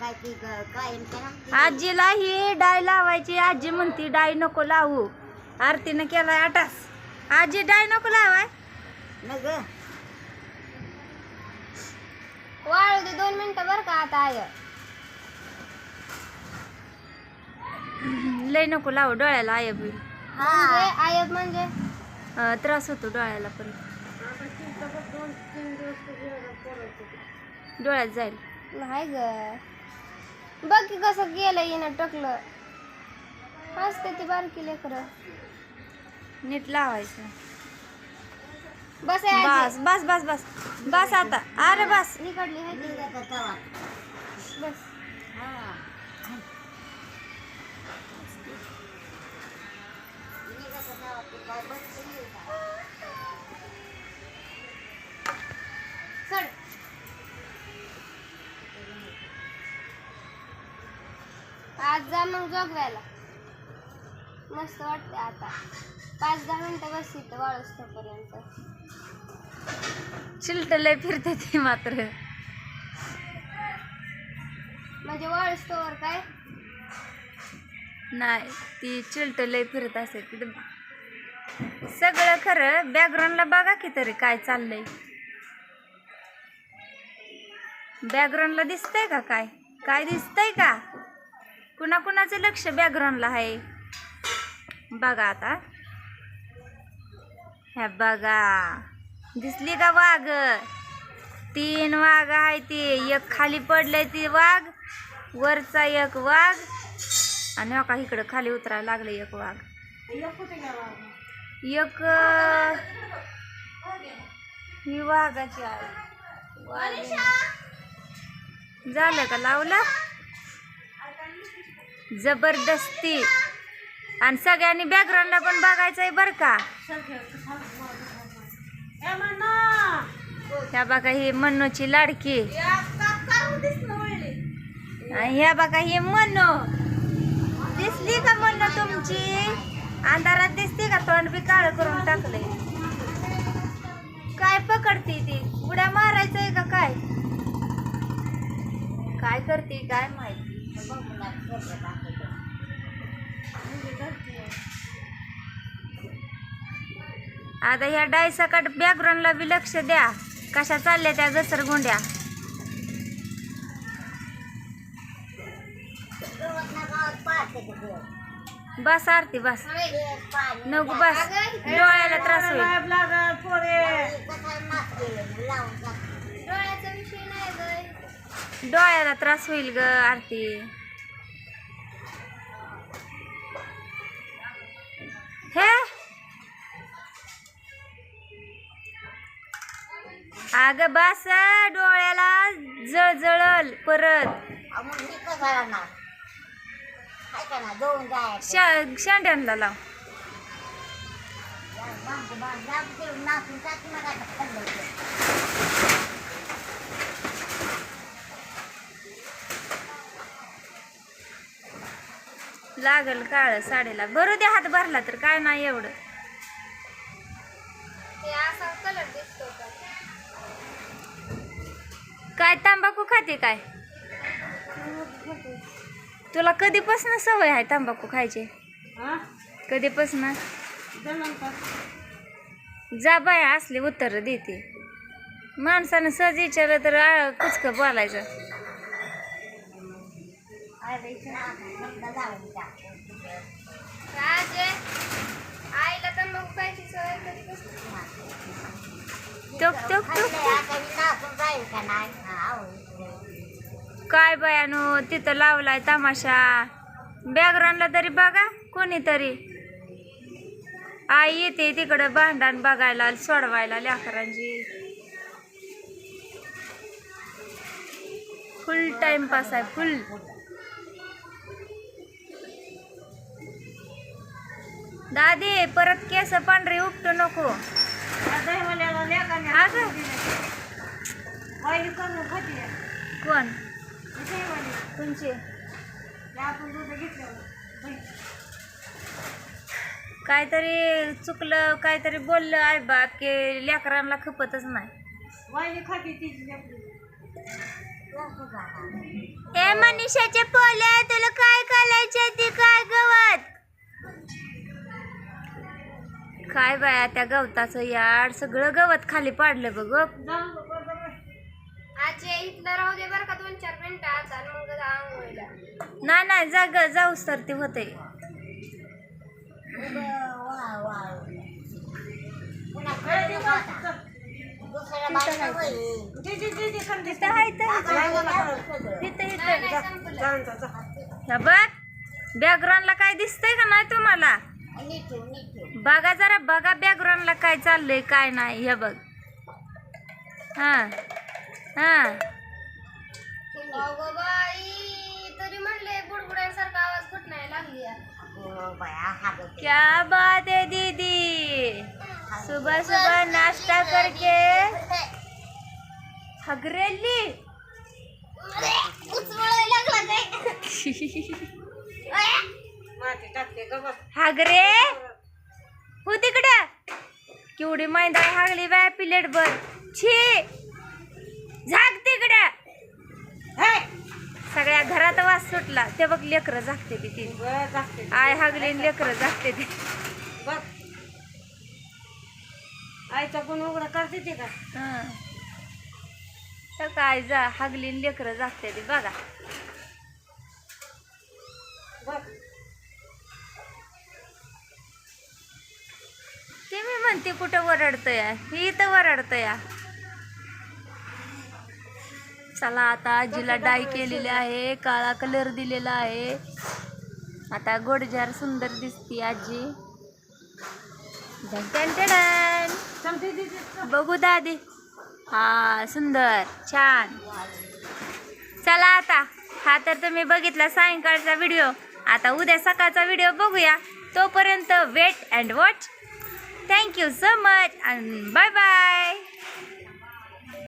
काय काय आजीला ही डाय लावायची. आजी म्हणती डाय नको लावू. आरतीनं केलाय आटास. आजी डाय नको लावाय. न ग. वाळू दे दोन मिनिटं बरं का आता आय लय नको लावू डोळ्याला आयब होईल. म्हणजे आयब म्हणजे? अं, त्रास होतो डोळ्याला पण. डोळ्यात जाईल. नाही ग. बघ की कसं गेलं येणं टकलं. हसते ती बारकी लेकरं. नीट लावायचं. बस. बस बस बस बस. बस आता. अरे बस. इकडली आहे ती. बस. आज जा मग जोगव्याला मस्त वाटते आता. पाच दहा मिनिटं बस इथं वाळूस तोपर्यंत. चिलट लय फिरते ती मात्र. म्हणजे वाळूस तोवर काय? नाही ती चिलट लय फिरत असे तिथं. सगळं खरं बॅकग्राऊंडला बघा की तरी काय चाललंय. बॅकग्राऊंडला दिसतंय का काय? काय दिसतंय का? कुणा कुणाचं लक्ष बॅकग्राऊंडला आहे? बघा आता. ह्या बघा. दिसली का वाघ? तीन वाघ आहे ते. एक खाली पडलंय ती वाघ. वरचा एक वाघ. आणि हो का इकडं खाली उतरायला लागलं एक वाघ. एक ही वाघाची आहे. झालं का लावलं? जबरदस्ती. आणि सगळ्यांनी बॅकग्राऊंडला पण बघायचंय बर का. ह्या बघा ही मन्नूची लाडकी. ह्या बघा ही मन्नू. दिसली का मन्नू तुमची? अंधारात दिसते का? तोंड बी काळ करून टाकलंय. काय पकडते ती? उड्या मारायचंय का काय? काय करते? काय माहिती? आता ह्या डायसाकट बॅकग्राऊंडला बी लक्ष द्या. कशा चालल्या त्या घसरगुंड्या बस आरती बस. नको बस. डोळ्याला त्रास होईल डोळ्याचा विषय नाही ग डोळ्याला त्रास होईल ग आरती हे अग बस डोळ्याला जळजळल परत जाय शांड्यांना लाव नाचून टाकी आता खाल्लं होतं. लागल काळ साडीला. भरू दे हात भरला तर काय नाही एवढं. काय तंबाखू खाते काय? तुला कधीपासून सवय आहे तंबाखू खायची? कधीपासून? जा बाय असले उत्तर देते. माणसानं सहज विचारलं तर कुचकं बोलायचं. आईला तंबाखू खायची सवय काय बयानो तिथं लावलाय तमाशा. बॅकग्राऊंडला तरी बघा कोणीतरी. आई येते तिकडं भांडण बघायला सोडवायला लेकरांची. फुल टाइमपास आहे फुल दादी परत केस पांढरे उपटू नको. कोण? तुमचे. काहीतरी चुकलं काहीतरी बोललं आई बाप की लेकरांना खपतच नाही. हे मनीषाचे पोले तुला काय घालायचे? ती काय गवत? काय बाया त्या गवताचं याड सगळं गवत खाली पाडलं बघ आजी इथलं राहू दे बरं का दोन चार मिनिटं आता आणि मग जा आंघोळीला नाही नाही जाग जाऊस तर ते होते. तिथं आहे. तिथं इथं. बघ बॅकग्राऊंडला काय दिसतंय का नाही तुम्हाला? नीट ठेव, नीट. बघा जरा बघा बॅकग्राऊंडला काय चाललंय काय नाही हे बघ. हा हा. अगं बाई तरी म्हणले बुडबुड्यांसारखा आवाज फुटण्याला लागली आहे. अगं बाया, हागं. क्या बात है दीदी? सुबह सुबह नाश्ता करके हगरेली हागरे हो तिकडं. केवढी मैदा हागली बाय प्लेट बर छी. झाक तिकडं. सगळ्या घरात वास सुटला. ते बघ लेकरं झाकते ती. ती आय हागली लेकरं झाकते ती आईचा गुण उघडा करते ते का? हं. तर काय जा हागली लेकरं झाकते ती बघा बघ. ते कुठं वरडतंय? ही इथं वरडतंय. चला आता आजीला डाय केलेली आहे. काळा कलर दिलेला आहे. आता गोडजार सुंदर दिसती आजी. बघू दादी. हा सुंदर छान. चला आता. हा तर तुम्ही बघितला सायंकाळचा व्हिडिओ. आता उद्या सकाळचा व्हिडिओ बघूया. तोपर्यंत wait and watch thank you so much and bye bye